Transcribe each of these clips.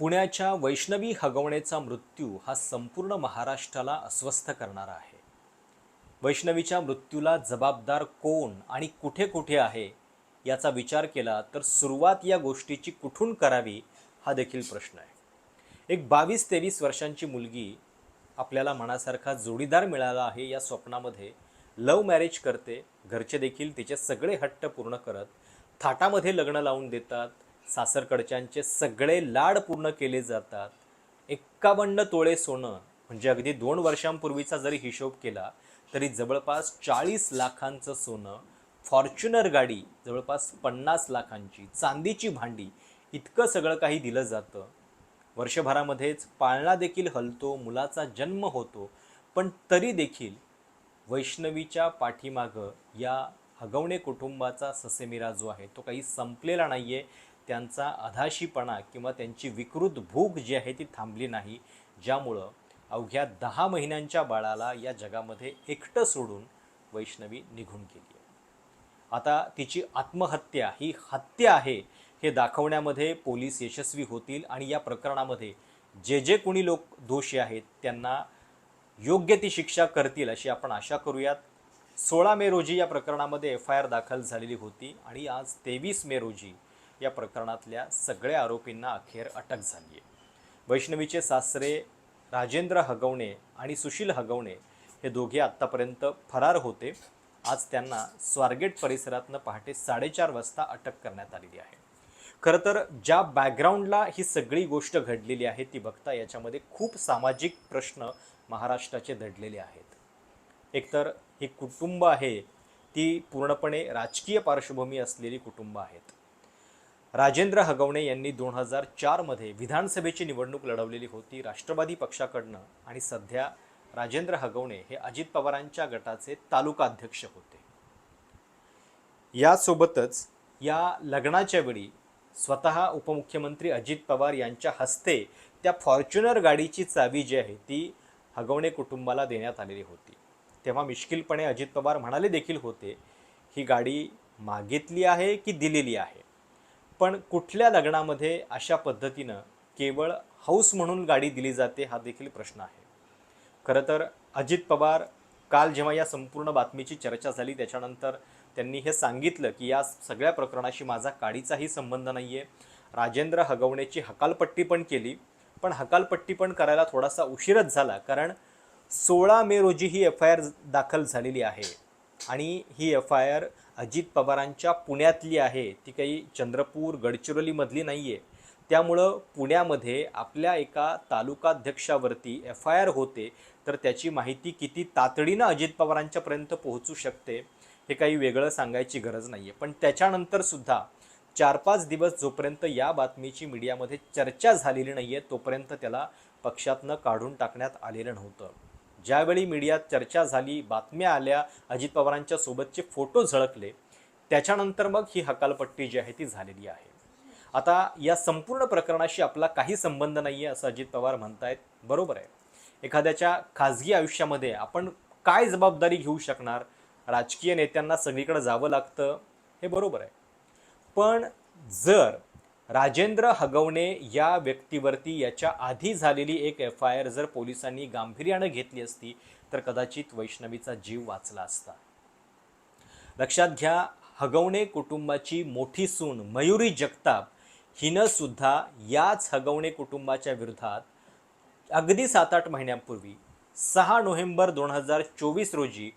पुण्याच्या वैष्णवी हगवणेचा मृत्यू हा संपूर्ण महाराष्ट्राला अस्वस्थ करणारा आहे. वैष्णवीच्या मृत्यूला जबाबदार कोण आणि कुठे कुठे आहे याचा विचार केला तर सुरुवात या गोष्टीची कुठून करावी हा देखील प्रश्न आहे. एक बावीस तेवीस वर्षांची मुलगी आपल्याला मनासारखा जोडीदार मिळाला आहे या स्वप्नामध्ये लव्ह मॅरेज करते घरचे देखील तिचे सगळे हट्ट पूर्ण करत थाटामध्ये लग्न लावून देतात सासरकडच्यांचे सगळे लाड पूर्ण केले जातात. एक्कावन्न तोळे सोनं म्हणजे अगदी दोन वर्षांपूर्वीचा जरी हिशोब केला तरी जवळपास चाळीस लाखांचं सोनं फॉर्च्युनर गाडी जवळपास पन्नास लाखांची चांदीची भांडी इतकं सगळं काही दिलं जातं. वर्षभरामध्येच पाळणा देखील हलतो मुलाचा जन्म होतो पण तरी देखील वैष्णवीच्या पाठीमागं या हगवणे कुटुंबाचा ससेमिरा जो आहे तो काही संपलेला नाही आहे त्यांचा अधाशीपणा किंवा त्यांची विकृत भूक जी आहे ती थांबली नाही ज्यामुळं अवघ्या दहा महिन्यांच्या बाळाला या जगामध्ये एकटं सोडून वैष्णवी निघून गेली आता तिची आत्महत्या ही हत्या आहे हे दाखवण्यामध्ये पोलीस यशस्वी होतील आणि या प्रकरणामध्ये जे जे कोणी लोक दोषी आहेत त्यांना योग्य ती शिक्षा करतील अशी आपण आशा करूयात. सोळा मे रोजी या प्रकरणामध्ये एफ आय आर दाखल झालेली होती आणि आज तेवीस मे रोजी या प्रकरणातल्या सगळ्या आरोपींना अखेर अटक झाली आहे. वैष्णवीचे सासरे राजेंद्र हगवणे आणि सुशील हगवणे हे दोघे आत्तापर्यंत फरार होते. आज त्यांना स्वारगेट परिसरातनं पहाटे साडेचार वाजता अटक करण्यात आलेली आहे. खरं तर ज्या बॅकग्राऊंडला ही सगळी गोष्ट घडलेली आहे ती बघता याच्यामध्ये खूप सामाजिक प्रश्न महाराष्ट्राचे दडलेले आहेत. एकतर हे कुटुंब आहे ती पूर्णपणे राजकीय पार्श्वभूमी असलेली कुटुंब आहेत. राजेंद्र हगवणे यांनी दोन हजार चारमध्ये विधानसभेची निवडणूक लढवलेली होती राष्ट्रवादी पक्षाकडनं आणि सध्या राजेंद्र हगवणे हे अजित पवारांच्या गटाचे तालुका अध्यक्ष होते. यासोबतच या लग्नाच्या वेळी स्वतः उपमुख्यमंत्री अजित पवार यांच्या हस्ते त्या फॉर्च्युनर गाडीची चावी जी आहे ती हगवणे कुटुंबाला देण्यात आलेली होती. तेव्हा मिश्किलपणे अजित पवार म्हणाले देखील होते ही गाडी मागितली आहे की दिलेली आहे? पण कुठल्या लग्नामध्ये अशा पद्धतीनं केवळ हौस म्हणून गाडी दिली जाते हा देखील प्रश्न आहे. खरं तर अजित पवार काल जेव्हा या संपूर्ण बातमीची चर्चा झाली त्याच्यानंतर त्यांनी हे सांगितलं की या सगळ्या प्रकरणाशी माझा काडीचाही संबंध नाही आहे राजेंद्र हगवण्याची हकालपट्टी पण केली पण हकालपट्टी पण करायला थोडासा उशीरच झाला कारण सोळा मे रोजी ही एफ आय आर दाखल झालेली आहे. आणि ही एफ आय आर अजित पवारांच्या पुण्यातली आहे. ती काही चंद्रपूर गडचिरोलीमधली नाही आहे त्यामुळं पुण्यामध्ये आपल्या एका तालुकाध्यक्षावरती एफ आय आर होते तर त्याची माहिती किती तातडीनं अजित पवारांच्यापर्यंत पोहोचू शकते हे काही वेगळं सांगायची गरज नाही आहे पण त्याच्यानंतरसुद्धा चार पाच दिवस जोपर्यंत या बातमीची मीडियामध्ये चर्चा झालेली नाही आहे तोपर्यंत त्याला पक्षातनं काढून टाकण्यात आलेलं नव्हतं. ज्यावेळी मीडियात चर्चा झाली बातम्या आल्या अजित पवारांच्या सोबतचे फोटो झळकले त्याच्यानंतर मग ही हकालपट्टी जी आहे ती झालेली आहे. आता या संपूर्ण प्रकरणाशी आपला काही संबंध नाही आहे असं अजित पवार म्हणतायत. बरोबर आहे. एखाद्याच्या खाजगी आयुष्यामध्ये आपण काय जबाबदारी घेऊ शकणार? राजकीय नेत्यांना सगळीकडे जावं लागतं हे बरोबर आहे. पण जर राजेंद्र हगवणे या व्यक्तीवरती याच्या आधी झालेली एक एफ आय आर जर पोलिसांनी गांभीर्यानं घेतली असती तर कदाचित वैष्णवीचा जीव वाचला असता. लक्षात घ्या हगवणे कुटुंबाची मोठी सून मयुरी जगताप हिनं सुद्धा याच हगवणे कुटुंबाच्या विरोधात अगदी सात आठ महिन्यांपूर्वी सहा नोव्हेंबर दोन हजार चोवीस रोजी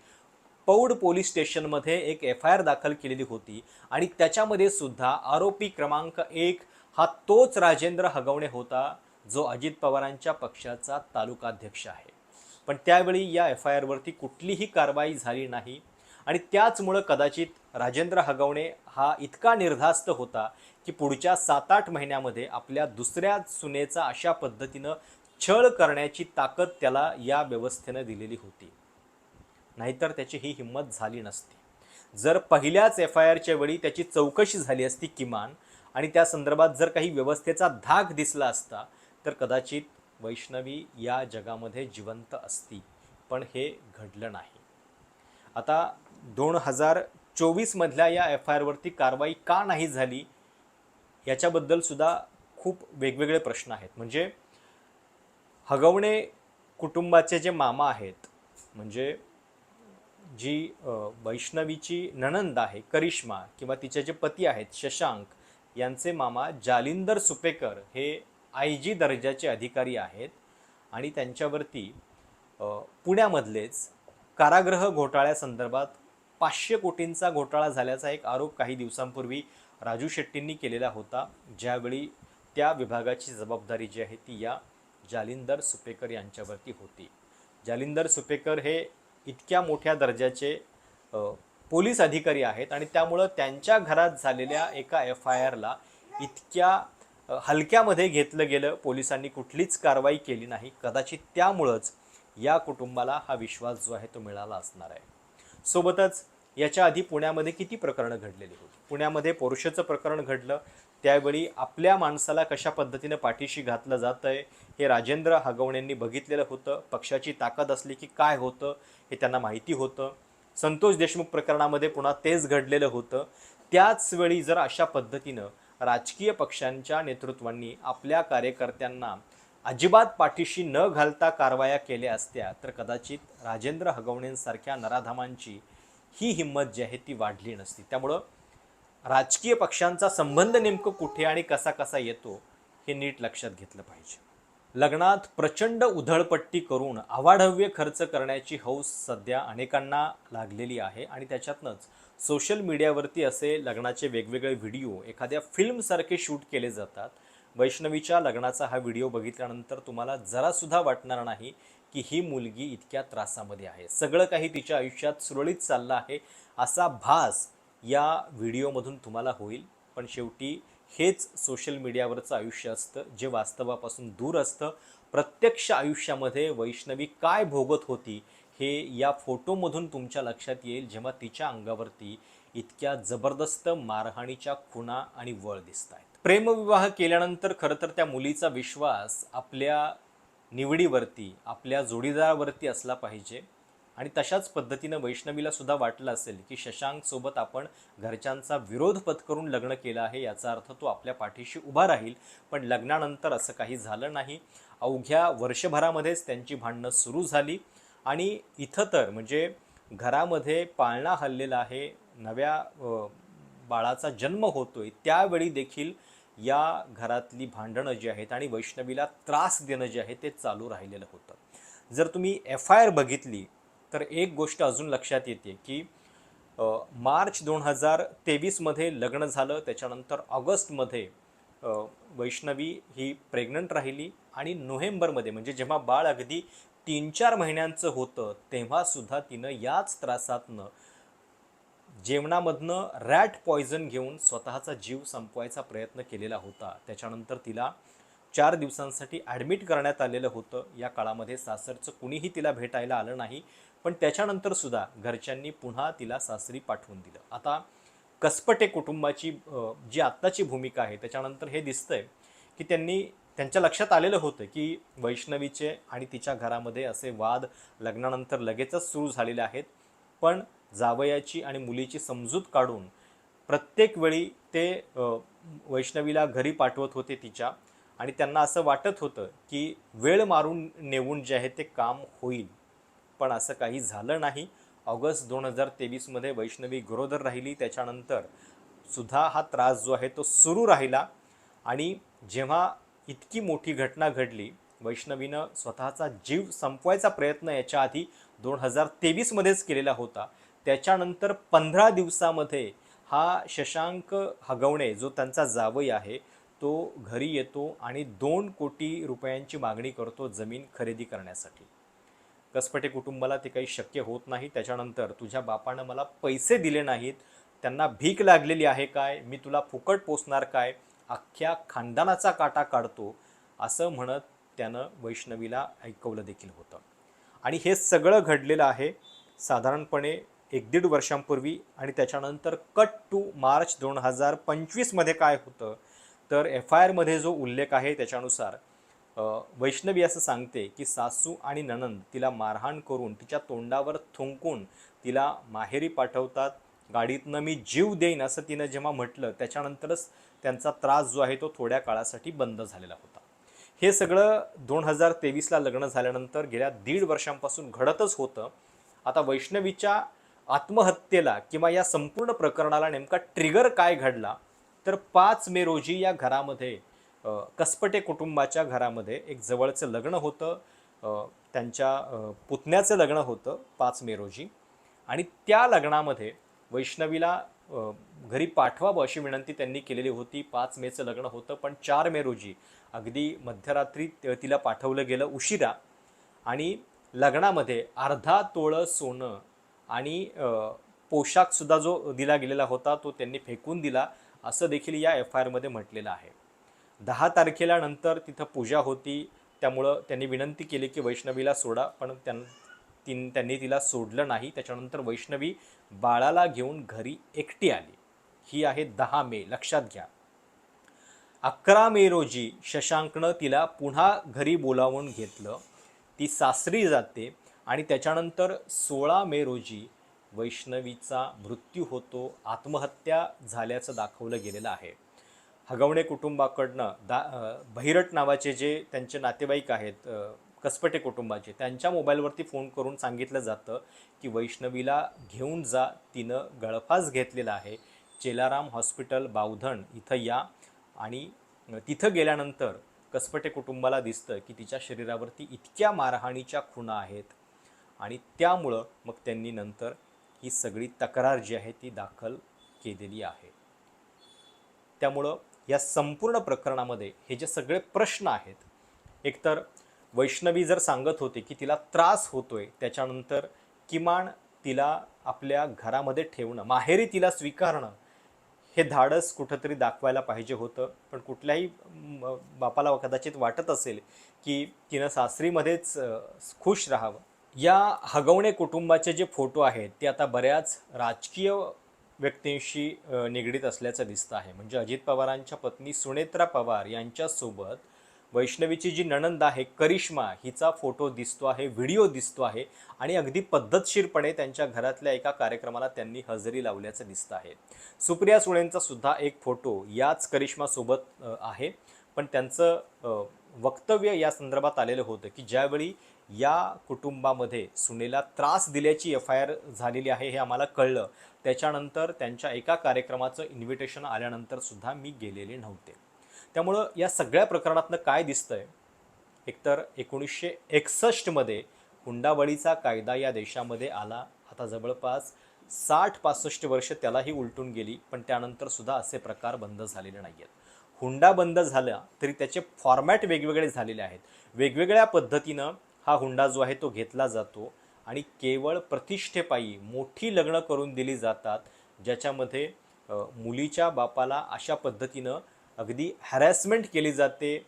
पौड पोलीस स्टेशनमध्ये एक एफ आय आर दाखल केलेली होती आणि त्याच्यामध्ये सुद्धा आरोपी क्रमांक एक हा तोच राजेंद्र हगवणे होता जो अजित पवारांच्या पक्षाचा तालुकाध्यक्ष आहे. पण त्यावेळी या एफ आय आरवरती कुठलीही कारवाई झाली नाही आणि त्याचमुळं कदाचित राजेंद्र हगवणे हा इतका निर्धास्त होता की पुढच्या सात आठ महिन्यामध्ये आपल्या दुसऱ्या सुनेचा अशा पद्धतीनं छळ करण्याची ताकद त्याला या व्यवस्थेनं दिलेली होती. नाहीतर त्याची ही हिंमत झाली नसती. जर पहिल्याच एफ आय आरच्या वेळी त्याची चौकशी झाली असती किमान आणि त्या संदर्भात जर काही व्यवस्थेचा धाक दिसला असता तर कदाचित वैष्णवी या जगामध्ये जिवंत असती. पण हे घडलं नाही. आता दोन हजार चोवीसमधल्या या एफ आय आरवरती कारवाई का नाही झाली याच्याबद्दलसुद्धा खूप वेगवेगळे प्रश्न आहेत. म्हणजे हगवणे कुटुंबाचे जे मामा आहेत म्हणजे जी वैष्णवीची नणंद आहे करिश्मा किंवा तिचे जे पती आहेत शशांक यांचे मामा जालिंदर सुपेकर हे आय जी दर्जाचे अधिकारी आहेत आणि त्यांच्यावरती पुण्यामधलेच कारागृह घोटाळ्यासंदर्भात पाचशे कोटींचा घोटाळा झाल्याचा एक आरोप काही दिवसांपूर्वी राजू शेट्टींनी केलेला होता ज्यावेळी त्या विभागाची जबाबदारी जी आहे ती या जालिंदर सुपेकर यांच्यावरती होती. जालिंदर सुपेकर हे इतक्या मोठ्या दर्जाचे पोलीस अधिकारी आहेत आणि त्यामुळं त्यांच्या घरात झालेल्या एका एफ आय आरला इतक्या हलक्यामध्ये घेतलं गेलं पोलिसांनी कुठलीच कारवाई केली नाही. कदाचित त्यामुळंच या कुटुंबाला हा विश्वास जो आहे तो मिळाला असणार आहे. सोबतच याच्या आधी पुण्यामध्ये किती प्रकरणं घडलेली होती? पुण्यामध्ये पोरुषचं प्रकरण घडलं त्यावेळी आपल्या माणसाला कशा पद्धतीनं पाठीशी घातलं जातं आहे हे राजेंद्र हगवण्यांनी बघितलेलं होतं. पक्षाची ताकद असली की काय होतं हे त्यांना माहिती होतं. संतोष देशमुख प्रकरणामध्ये पुन्हा तेच घडलेलं होतं. त्याचवेळी जर अशा पद्धतीनं राजकीय पक्षांच्या नेतृत्वांनी आपल्या कार्यकर्त्यांना अजिबात पाठीशी न घालता कारवाया केल्या असत्या तर कदाचित राजेंद्र हगवणेंसारख्या नराधामांची ही हिंमत जी आहे ती वाढली नसती. त्यामुळं राजकीय पक्षांचा संबंध नेमकं कुठे आणि कसा कसा येतो हे नीट लक्षात घेतलं पाहिजे. लग्नात प्रचंड उधळपट्टी करून अवाढव्य खर्च करण्याची हौस सध्या अनेकांना लागलेली आहे आणि त्याच्यातनंच सोशल मीडियावरती असे लग्नाचे वेगवेगळे व्हिडिओ एखाद्या फिल्मसारखे शूट केले जातात. वैष्णवीच्या लग्नाचा हा व्हिडिओ बघितल्यानंतर तुम्हाला जरासुद्धा वाटणार नाही की ही मुलगी इतक्या त्रासामध्ये आहे. सगळं काही तिच्या आयुष्यात सुरळीत चाललं आहे असा भास या व्हिडिओमधून तुम्हाला होईल. पण शेवटी हेच सोशल मीडियावरचं आयुष्य असतं जे वास्तवापासून दूर असतं. प्रत्यक्ष आयुष्यामध्ये वैष्णवी काय भोगत होती हे या फोटोमधून तुमच्या लक्षात येईल जेव्हा तिच्या अंगावरती इतक्या जबरदस्त मारहाणीच्या खुणा आणि वळ दिसत आहेत प्रेमविवाह केल्यानंतर खरं तर त्या मुलीचा विश्वास आपल्या निवडीवरती आपल्या जोडीदारावरती असला पाहिजे. आणि तशाच पद्धतीनं वैष्णवीला सुद्धा वाटलं असेल की शशांकसोबत आपण घरच्यांचा विरोध पत्करून लग्न केलं आहे याचा अर्थ तो आपल्या पाठीशी उभा राहील. पण लग्नानंतर असं काही झालं नाही. अवघ्या वर्षभरामध्येच त्यांची भांडणं सुरू झाली. आणि इथं तर म्हणजे घरामध्ये पाळणा हल्लेला आहे नव्या बाळाचा जन्म होतोय त्यावेळी देखील या घरातली भांडणं जी आहेत आणि वैष्णवीला त्रास देणं जे आहे ते चालू राहिलेलं होतं. जर तुम्ही एफ आय आर बघितली तर एक गोष्ट अजून लक्षात येते की मार्च दोन हजार तेवीसमध्ये लग्न झालं त्याच्यानंतर ऑगस्टमध्ये वैष्णवी ही प्रेग्नंट राहिली आणि नोव्हेंबरमध्ये म्हणजे जेव्हा बाळ अगदी तीन चार महिन्यांचं होतं तेव्हासुद्धा तिनं याच त्रासातनं जेवणामधनं रॅट पॉयझन घेऊन स्वतःचा जीव संपवायचा प्रयत्न केलेला होता. त्याच्यानंतर तिला चार दिवसांसाठी ॲडमिट करण्यात आलेलं होतं. या काळामध्ये सासरचं कुणीही तिला भेटायला आलं नाही पण त्याच्यानंतर सुद्धा घरच्यांनी पुन्हा तिला सासरी पाठवून दिलं. आता कसपटे कुटुंबाची जी आत्ताची भूमिका आहे त्याच्यानंतर हे दिसतंय की त्यांनी त्यांच्या लक्षात आलेलं होतं की वैष्णवीचे आणि तिच्या घरामध्ये असे वाद लग्नानंतर लगेचच सुरू झालेले आहेत. पण जावयाची आणि मुलीची समजूत काढून प्रत्येक वेळी ते वैष्णवीला घरी पाठवत होते तिच्या. आणि त्यांना असं वाटत होतं की वेळ मारून नेऊन जे आहे ते काम होईल. पण असं काही झालं नाही. ऑगस्ट दोन हजार तेवीसमध्ये वैष्णवी गरोदर राहिली. त्याच्यानंतर सुद्धा हा त्रास जो आहे तो सुरू राहिला. आणि जेव्हा इतकी मोठी घटना घडली वैष्णवीनं स्वतःचा जीव संपवायचा प्रयत्न याच्या आधी दोन हजार तेवीसमध्येच केलेला होता. त्याच्यानंतर पंधरा दिवसामध्ये हा शशांक हगवणे जो त्यांचा जावई आहे तो घरी येतो आणि दोन कोटी रुपयांची मागणी करतो जमीन खरेदी करण्यासाठी. कसपटे कुटुंबाला ते काही शक्य होत नाही. त्याच्यानंतर तुझ्या बापानं मला पैसे दिले नाहीत. त्यांना भीक लागलेली आहे काय? मी तुला फुकट पोचणार काय? अख्ख्या खानदानाचा काटा काढतो असं म्हणत त्यानं वैष्णवीला ऐकवलं देखील होतं. आणि हे सगळं घडलेलं आहे. साधारणपणे एक दीड वर्षांपूर्वी आणि त्याच्यानंतर कट टू मार्च दोन हजार पंचवीसमध्ये काय होतं तर एफ आय आरमध्ये जो उल्लेख आहे त्याच्यानुसार वैष्णवी असं सांगते की सासू आणि ननंद तिला मारहाण करून तिच्या तोंडावर थुंकून तिला माहेरी पाठवतात गाडीतनं मी जीव देईन असं तिनं जेव्हा म्हटलं त्याच्यानंतरच त्यांचा त्रास जो आहे तो थोड्या काळासाठी बंद झालेला होता. हे सगळं दोन हजार तेवीसला लग्न झाल्यानंतर गेल्या दीड वर्षांपासून घडतच होतं. आता वैष्णवीच्या आत्महत्येला किंवा या संपूर्ण प्रकरणाला नेमका ट्रिगर काय घडला तर पाच मे रोजी या घरामध्ये कसपटे कुटुंबाच्या घरामध्ये एक जवळचं लग्न होतं. त्यांच्या पुतण्याचं लग्न होतं पाच मे रोजी. आणि त्या लग्नामध्ये वैष्णवीला घरी पाठवावं अशी विनंती त्यांनी केलेली होती. पाच मेचं लग्न होतं पण चार मे रोजी अगदी मध्यरात्री तिला पाठवलं गेलं उशिरा. आणि लग्नामध्ये अर्धा तोळं सोनं आणि पोशाखसुद्धा जो दिला गेलेला होता तो त्यांनी फेकून दिला असं देखील या एफ आय आरमध्ये म्हटलेलं आहे. दहा तारखेला नंतर तिथं पूजा होती त्यामुळं त्यांनी विनंती केली की वैष्णवीला सोडा पण त्यां तीन त्यांनी तिला सोडलं नाही. त्याच्यानंतर वैष्णवी बाळाला घेऊन घरी एकटी आली. ही आहे दहा मे लक्षात घ्या. अकरा मे रोजी शशांकनं तिला पुन्हा घरी बोलावून घेतलं. ती सासरी जाते आणि त्याच्यानंतर सोळा मे रोजी वैष्णवीचा मृत्यू होतो आत्महत्या झाल्याचं दाखवलं गेलेलं आहे. हगवणे कुटुंबाकडनं दा बहिरट नावाचे जे त्यांचे नातेवाईक आहेत कसपटे कुटुंबाचे त्यांच्या मोबाईलवरती फोन करून सांगितलं जातं की वैष्णवीला घेऊन जा तिनं गळफास घेतलेला आहे. चेलाराम हॉस्पिटल बावधण इथं या. आणि तिथं गेल्यानंतर कसपटे कुटुंबाला दिसतं की तिच्या शरीरावरती इतक्या मारहाणीच्या खुणा आहेत आणि त्यामुळं मग त्यांनी नंतर ही सगळी तक्रार जी आहे ती दाखल केलेली आहे. त्यामुळं या संपूर्ण प्रकरणामध्ये हे जे सगळे प्रश्न आहेत एकतर वैष्णवी जर सांगत होते की तिला त्रास होतोय त्याच्यानंतर किमान तिला आपल्या घरामध्ये ठेवणं माहेरी तिला स्वीकारणं हे धाडस कुठंतरी दाखवायला पाहिजे होतं. पण कुठल्याही बापाला कदाचित वाटत असेल की तिनं सासरीमध्येच खुश राहावं. या हगवणे कुटुंबाचे जे फोटो आहेत ते आता बऱ्याच राजकीय व्यक्तींशी निगडीत असल्याचं दिसतं आहे. म्हणजे अजित पवारांच्या पत्नी सुनेत्रा पवार यांच्यासोबत वैष्णवीची जी नणंद आहे करिश्मा हिचा फोटो दिसतो आहे व्हिडिओ दिसतो आहे आणि अगदी पद्धतशीरपणे त्यांच्या घरातल्या एका कार्यक्रमाला त्यांनी हजेरी लावल्याचं दिसतं आहे. सुप्रिया सुळेंचा सुद्धा एक फोटो याच करिश्मासोबत आहे. पण त्यांचं वक्तव्य या संदर्भात आलेलं होतं की ज्यावेळी या कुटुंबामध्ये सुनेला त्रास दिल्याची एफ आय आर झालेली आहे हे आम्हाला कळलं. त्याच्यानंतर त्यांच्या एका कार्यक्रमाचं इन्व्हिटेशन आल्यानंतर सुद्धा मी गेलेले नव्हते. त्यामुळं या सगळ्या प्रकरणातनं काय दिसतंय? एकतर एकोणीसशे एकसष्टमध्ये हुंडाबळीचा कायदा या देशामध्ये आला. आता जवळपास साठ पासष्ट वर्ष त्यालाही उलटून गेली पण त्यानंतर सुद्धा असे प्रकार बंद झालेले नाही आहेत हुंडा बंद झाला तरी त्याचे फॉर्मॅट वेगवेगळे झालेले आहेत. वेगवेगळ्या पद्धतीनं हा हुंडा जो आहे तो घेतला जातो आणि केवळ प्रतिष्ठेपायी मोठी लग्न करून दिली जातात ज्याच्यामध्ये मुलीच्या बापाला अशा पद्धतीनं अगदी हॅरॅसमेंट केली जाते.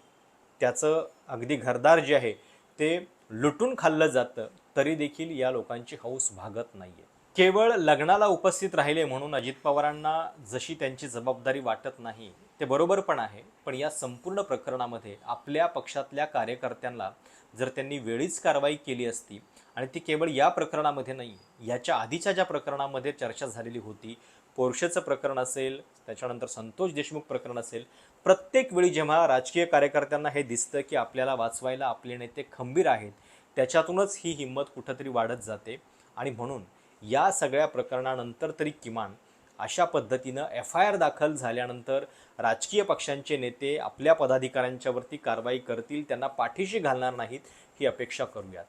त्याचं अगदी घरदार जे आहे ते लुटून खाल्लं जातं. तरी देखील या लोकांची हौस भागत नाही आहे केवळ लग्नाला उपस्थित राहिले म्हणून अजित पवारांना जशी त्यांची जबाबदारी वाटत नाही ते बरोबर पण आहे. पण या संपूर्ण प्रकरणामध्ये आपल्या पक्षातल्या कार्यकर्त्यांना जर त्यांनी वेळीच कारवाई केली असती आणि ती केवळ या प्रकरणामध्ये नाही याच्या आधीच्या ज्या प्रकरणामध्ये चर्चा झालेली होती पोर्शेचं प्रकरण असेल त्याच्यानंतर संतोष देशमुख प्रकरण असेल प्रत्येक वेळी जेव्हा राजकीय कार्यकर्त्यांना हे दिसतं की आपल्याला वाचवायला आपले नेते खंबीर आहेत त्याच्यातूनच ही हिंमत कुठंतरी वाढत जाते. आणि म्हणून या सगळ्या प्रकरणानंतर तरी किमान अशा पद्धतीनं एफ आय आर दाखल झाल्यानंतर राजकीय पक्षांचे नेते आपल्या पदाधिकाऱ्यांच्यावरती कारवाई करतील त्यांना पाठीशी घालणार नाहीत ही अपेक्षा करूयात.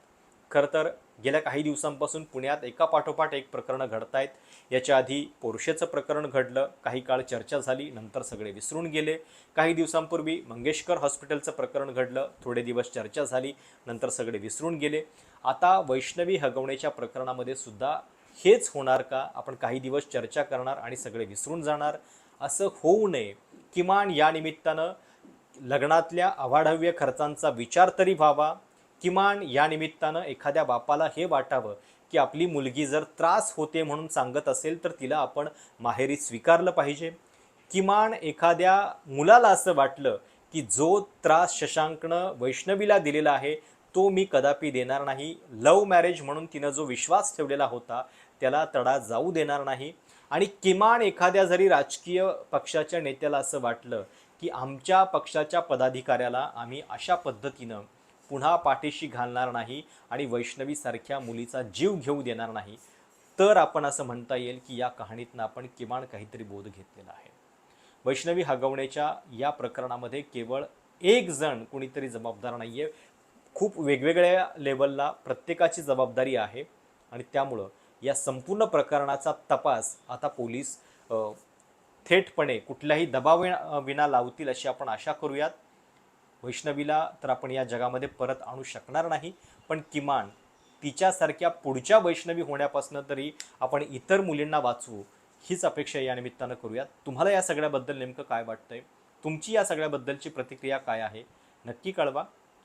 खरं तर गेल्या काही दिवसांपासून पुण्यात एका पाठोपाठ एक प्रकरणं घडत आहेत याच्या आधी पोरशेचं प्रकरण घडलं काही काळ चर्चा झाली नंतर सगळे विसरून गेले. काही दिवसांपूर्वी मंगेशकर हॉस्पिटलचं प्रकरण घडलं थोडे दिवस चर्चा झाली नंतर सगळे विसरून गेले. आता वैष्णवी हगवण्याच्या प्रकरणामध्ये सुद्धा हेच होणार का? आपण काही दिवस चर्चा करणार आणि सगळे विसरून जाणार. असं होऊ नये. किमान या निमित्तानं लग्नातल्या अवाढव्य खर्चांचा विचार तरी व्हावा. किमान या निमित्तानं एखाद्या बापाला हे वाटावं की आपली मुलगी जर त्रास होते म्हणून सांगत असेल तर तिला आपण माहेरी स्वीकारलं पाहिजे. किमान एखाद्या मुलाला असं वाटलं की जो त्रास शशांकनं वैष्णवीला दिलेला आहे तो मी कदापि देणार नाही. लव्ह मॅरेज म्हणून तिनं जो विश्वास ठेवलेला होता त्याला तडा जाऊ देणार नाही. आणि किमान एखाद्या जरी राजकीय पक्षाच्या नेत्याला असं वाटलं की आमच्या पक्षाच्या पदाधिकाऱ्याला आम्ही अशा पद्धतीनं पुन्हा पाठीशी घालणार नाही आणि वैष्णवीसारख्या मुलीचा जीव घेऊ देणार नाही तर आपण असं म्हणता येईल की या कहाणीतनं आपण किमान काहीतरी बोध घेतलेला आहे. वैष्णवी हगवण्याच्या या प्रकरणामध्ये केवळ एक जण कुणीतरी जबाबदार नाही आहे खूप वेगवेगळ्या लेवलला प्रत्येकाची जबाबदारी आहे आणि त्यामुळं या संपूर्ण प्रकरणाचा तपास आता पोलीस थेटपणे कुठल्याही दबाव विना लावतील अशी आपण आशा करूयात. वैष्णवीला तर आपण या जगामध्ये परत आणू शकणार नाही पण किमान तिच्यासारख्या पुढच्या वैष्णवी होण्यापासून तरी आपण इतर मुलींना वाचवू हीच अपेक्षा या निमित्तानं करूयात. तुम्हाला या सगळ्याबद्दल नेमकं काय वाटतंय? तुमची या सगळ्याबद्दलची प्रतिक्रिया काय आहे? नक्की कळवा.